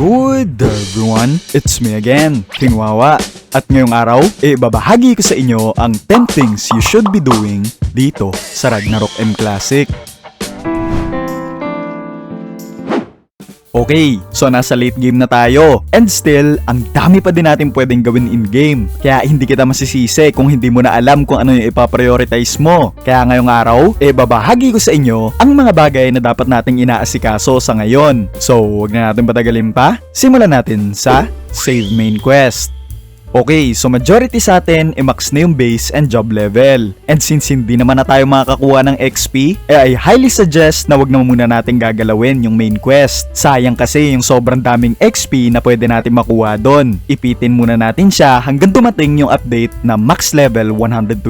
Good everyone, it's me again, King Wawa. At ngayong araw, e babahagi ko sa inyo ang 10 things you should be doing dito sa Ragnarok M Classic. Okay, so nasa late game na tayo. And still, ang dami pa din natin pwedeng gawin in-game. Kaya hindi kita masisisi kung hindi mo na alam kung ano yung ipaprioritize mo. Kaya ngayong araw, e babahagi ko sa inyo ang mga bagay na dapat nating inaasikaso sa ngayon. So, wag na natin patagalin pa. Simulan natin sa Save Main Quest. Okay, so majority sa atin ay max na yung base and job level. And since hindi naman na tayo makakakuha ng XP, eh I highly suggest na wag na muna natin gagalawin yung main quest. Sayang kasi yung sobrang daming XP na pwede natin makuha doon. Ipitin muna natin siya hanggang dumating yung update na max level 120.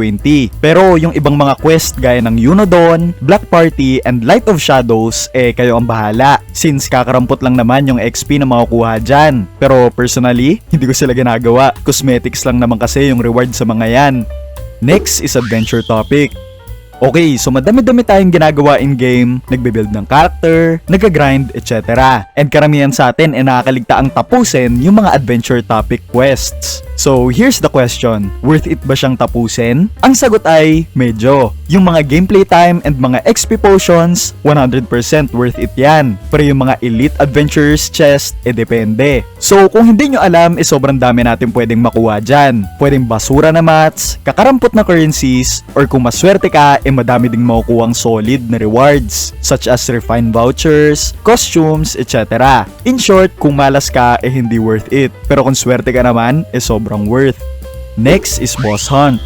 Pero yung ibang mga quest gaya ng Unodon, Black Party, and Light of Shadows, eh kayo ang bahala. Since kakarampot lang naman yung XP na makukuha dyan. Pero personally, hindi ko sila ginagawa cosmetics lang naman kasi yung reward sa mga yan. Next is adventure topic. Okay, so madami-dami tayong ginagawa in-game, nagbe-build ng character, nag-grind, etc. And karamihan sa atin ay nakakaligtaang tapusin yung mga adventure topic quests. So, here's the question. Worth it ba siyang tapusin? Ang sagot ay, medyo. Yung mga gameplay time and mga XP potions, 100% worth it yan. Pero yung mga elite adventurers chest, eh depende. So, kung hindi nyo alam, eh sobrang dami natin pwedeng makuha dyan. Pwedeng basura na mats, kakarampot na currencies, or kung maswerte ka, eh madami ding makukuhang solid na rewards, such as refined vouchers, costumes, etc. In short, kung malas ka, eh hindi worth it. Pero kung swerte ka naman, eh sobrang worth. Next is boss hunt.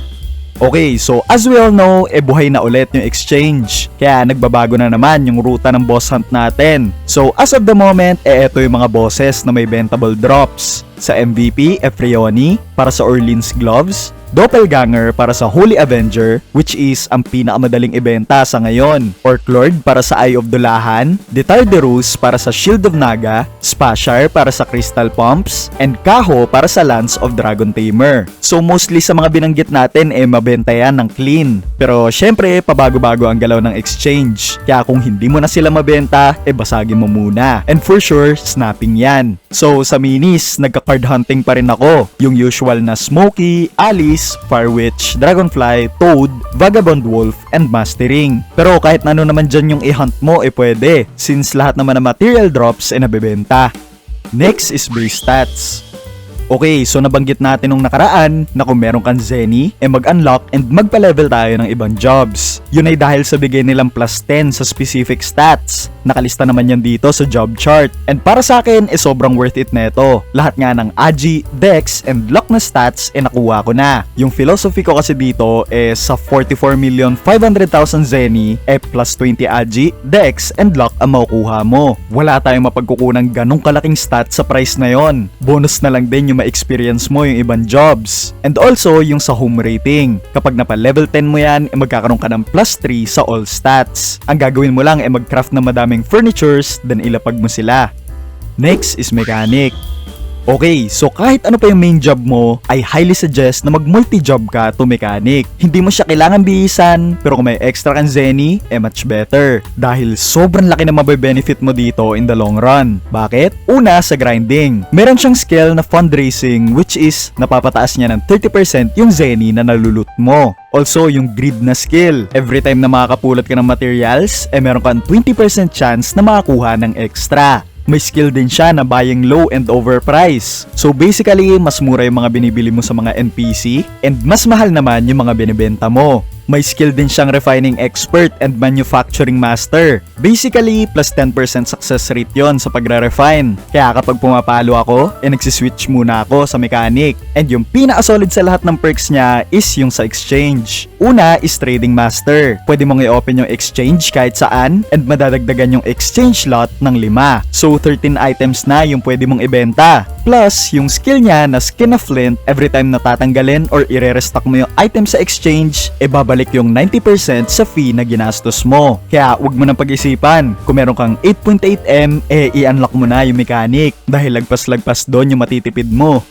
Okay, so as we all know, eh buhay na ulit yung exchange. Kaya nagbabago na naman yung ruta ng boss hunt natin. So as of the moment, eh eto yung mga bosses na may bentable drops. Sa MVP, Efrioni, para sa Orleans Gloves, Doppelganger para sa Holy Avenger, which is ang pinakamadaling ibenta sa ngayon. Orclord para sa Eye of Dulahan, Detarderus para sa Shield of Naga, Spashar para sa Crystal Pumps, and Kaho para sa Lance of Dragon Tamer. So mostly sa mga binanggit natin eh mabenta yan ng clean. Pero syempre, pabago-bago ang galaw ng exchange. Kaya kung hindi mo na sila mabenta, eh basagin mo muna. And for sure, snapping yan. So sa minis, nagka-card hunting pa rin ako. Yung usual na Smokey, Alice, Fire Witch, Dragonfly, Toad, Vagabond Wolf, and Mastering. Pero kahit na ano naman dyan yung i-hunt mo, eh pwede. Since lahat naman ng material drops ay nabebenta. Next is base stats. Okay, so nabanggit natin nung nakaraan na kung meron kang Zenny, eh mag-unlock and magpa-level tayo ng ibang jobs. Yun ay dahil sa bigay nilang plus 10 sa specific stats. Nakalista naman yan dito sa job chart. And para sa akin, eh sobrang worth it neto. Lahat nga ng Agi, Dex, and Lock na stats, eh nakuha ko na. Yung philosophy ko kasi dito, eh sa 44,500,000 Zenny, eh plus 20 Agi, Dex, and Lock ang makukuha mo. Wala tayong mapagkukunang ganong kalaking stats sa price na yon. Bonus na lang din yung ma-experience mo yung ibang jobs. And also, yung sa home rating. Kapag napa level 10 mo yan, eh magkakaroon ka ng plus 3 sa all stats. Ang gagawin mo lang ay eh mag-craft ng madaming furnitures, then ilapag mo sila. Next is mechanic. Okay, so kahit ano pa yung main job mo, I highly suggest na mag-multi-job ka to mechanic. Hindi mo siya kailangan bihisan, pero kung may extra kang Zenny, eh much better. Dahil sobrang laki na mabe-benefit mo dito in the long run. Bakit? Una, sa grinding. Meron siyang skill na fundraising which is napapataas niya ng 30% yung Zenny na nalulut mo. Also, yung greed na skill. Every time na makakapulat ka ng materials, eh meron kang 20% chance na makakuha ng extra may skill din siya na buying low and overpriced. So basically, mas mura yung mga binibili mo sa mga NPC and mas mahal naman yung mga binibenta mo. May skill din siyang refining expert and manufacturing master. Basically, plus 10% success rate yon sa pagre-refine. Kaya kapag pumapalo ako, eh nagsiswitch muna ako sa mechanic. And yung pinaka-solid sa lahat ng perks niya is yung sa exchange. Una is trading master. Pwede mong i-open yung exchange kahit saan and madadagdagan yung exchange lot ng 5. So 13 items na yung pwede mong ibenta. Plus, yung skill niya na skin of flint, every time natatanggalin or i-restock mo yung item sa exchange, e babalik yung 90% sa fee na ginastos mo. Kaya wag mo nang pag-isipan. Kung meron kang 8.8M, eh i-unlock mo na yung mechanic dahil lagpas-lagpas doon yung matitipid mo.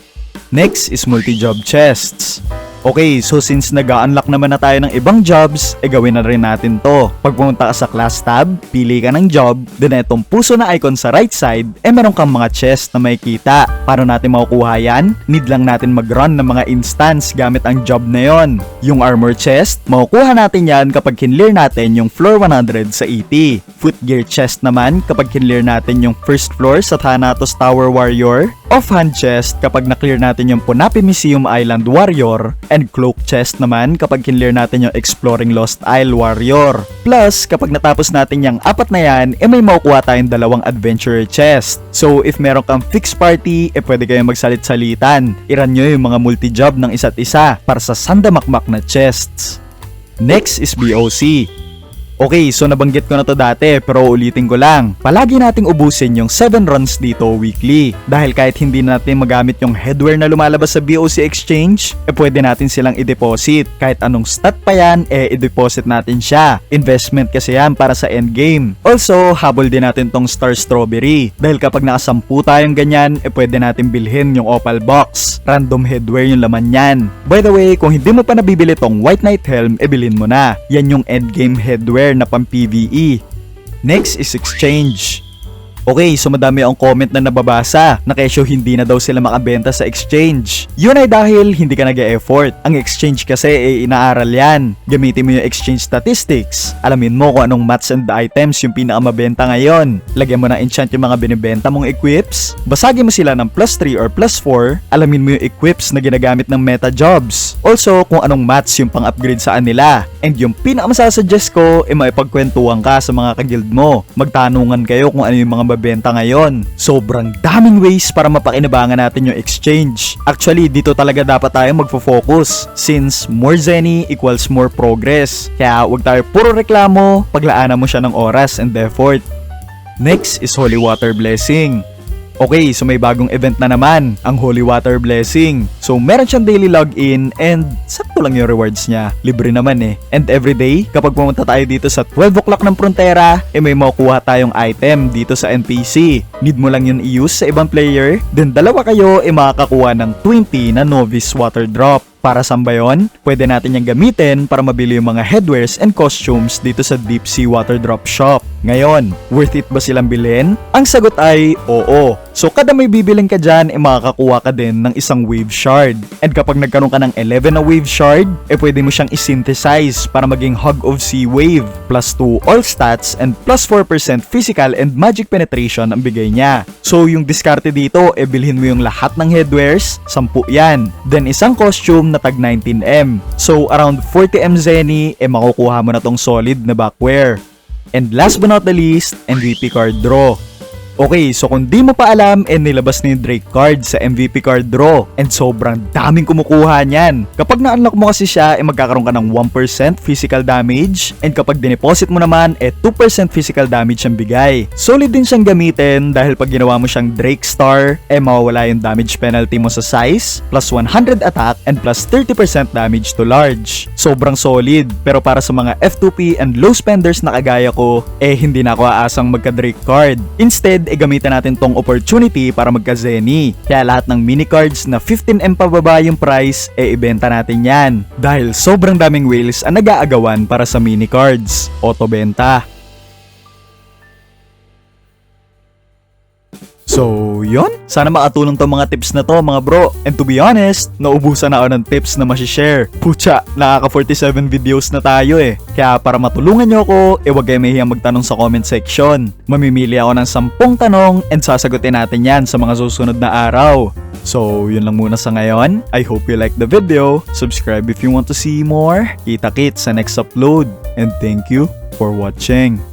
Next is multi-job chests. Okay, so since nag-unlock naman na tayo ng ibang jobs, e gawin na rin natin to. Pag pumunta ka sa class tab, pili ka ng job, then itong puso na icon sa right side, e meron kang mga chest na makikita. Paano natin makukuha yan? Need lang natin mag-run ng mga instance gamit ang job na yon. Yung armor chest, makukuha natin yan kapag kinlear natin yung floor 100 sa ET. Footgear chest naman kapag kinlear natin yung first floor sa Thanatos Tower Warrior. Offhand chest kapag na-clear natin yung Punapi Museum Island Warrior. And cloak chest naman kapag kinlear natin yung Exploring Lost Isle Warrior. Plus, kapag natapos natin yung apat na yan, eh may makukuha tayong dalawang adventurer chest. So, if meron kang fixed party, eh pwede kayong magsalit-salitan. Iran nyo yung mga multi-job ng isa't isa para sa sandamakmak na chests. Next is BOC. Okay, so nabanggit ko na to dati pero ulitin ko lang. Palagi nating ubusin yung 7 runs dito weekly. Dahil kahit hindi natin magamit yung headwear na lumalabas sa BOC Exchange, eh pwede natin silang i-deposit. Kahit anong stat pa yan, eh i-deposit natin siya. Investment kasi yan para sa endgame. Also, habol din natin tong Star Strawberry. Dahil kapag nakasampu tayong ganyan, eh pwede natin bilhin yung Opal Box. Random headwear yung laman yan. By the way, kung hindi mo pa nabibili tong White Knight Helm, eh bilhin mo na. Yan yung endgame headwear na pang PvE. Next is exchange. Okay, so madami ang comment na nababasa na kesyo hindi na daw sila makabenta sa exchange. Yun ay dahil hindi ka nag effort Ang exchange kasi ay inaaral yan. Gamitin mo yung exchange statistics. Alamin mo kung anong mats and items yung pinakamabenta ngayon. Lagyan mo ng enchant yung mga binibenta mong equips. Basagin mo sila ng plus 3 or plus 4. Alamin mo yung equips na ginagamit ng meta jobs. Also, kung anong mats yung pang-upgrade sa kanila. And yung pinakamasasuggest ko, ay maipagkwentuhan ka sa mga kagild mo. Magtanungan kayo kung ano yung mga mabenta ngayon. Sobrang daming ways para mapakinabangan natin yung exchange. Actually, dito talaga dapat tayo magfo-focus since more zenny equals more progress. Kaya wag tayo puro reklamo, paglaanan mo siya ng oras and effort. Next is Holy Water Blessing. Okay, so may bagong event na naman, ang Holy Water Blessing. So meron siyang daily login and sakto lang yung rewards niya. Libre naman eh. And everyday, kapag pumunta tayo dito sa 12 o'clock ng Frontera, eh may makukuha tayong item dito sa NPC. Need mo lang yun i-use sa ibang player, then dalawa kayo eh makakakuha ng 20 na Novice Water Drop. Para saan ba? Pwede natin yung gamitin para mabili yung mga headwears and costumes dito sa Deep Sea Water Drop Shop. Ngayon, worth it ba silang bilhin? Ang sagot ay oo. So kada may bibiling ka dyan, eh makakakuha ka din ng isang wave shard. And kapag nagkaroon ka ng 11 na wave shard, eh pwede mo siyang i-synthesize para maging Hug of Sea Wave. Plus 2 all stats and plus 4% physical and magic penetration ang bigay niya. So yung diskarte dito, eh bilhin mo yung lahat ng headwears, 10 yan. Then isang costume na tag 19M. So around 40M Zenny, eh makukuha mo na tong solid na backwear. And last but not the least, MVP card draw. Okay, so kung di mo pa alam, eh nilabas yung Drake card sa MVP card draw. And sobrang daming kumukuha niyan. Kapag na-unlock mo kasi siya, eh magkakaroon ka ng 1% physical damage. And kapag dineposit mo naman, eh 2% physical damage ang bigay. Solid din siyang gamitin dahil pag ginawa mo siyang Drake Star, eh mawawala yung damage penalty mo sa size, plus 100 attack, and plus 30% damage to large. Sobrang solid, pero para sa mga F2P and low spenders na kagaya ko, eh hindi na ako aasang magka-Drake card. Instead, e gamitan natin tong opportunity para magka-Zenny. Kaya lahat ng mini cards na 15M pababa yung price, e ibenta natin yan. Dahil sobrang daming whales ang nag-aagawan para sa mini cards. Otobenta. So, yon. Sana makatulong tong mga tips na to mga bro. And to be honest, naubusan na ako ng tips na masishare. Pucha, nakaka 47 videos na tayo eh. Kaya para matulungan nyo ako, eh wag kayo mahihiyang magtanong sa comment section. Mamimili ako ng 10 tanong and sasagutin natin yan sa mga susunod na araw. So, yun lang muna sa ngayon. I hope you like the video. Subscribe if you want to see more. Kita-kit sa next upload. And thank you for watching.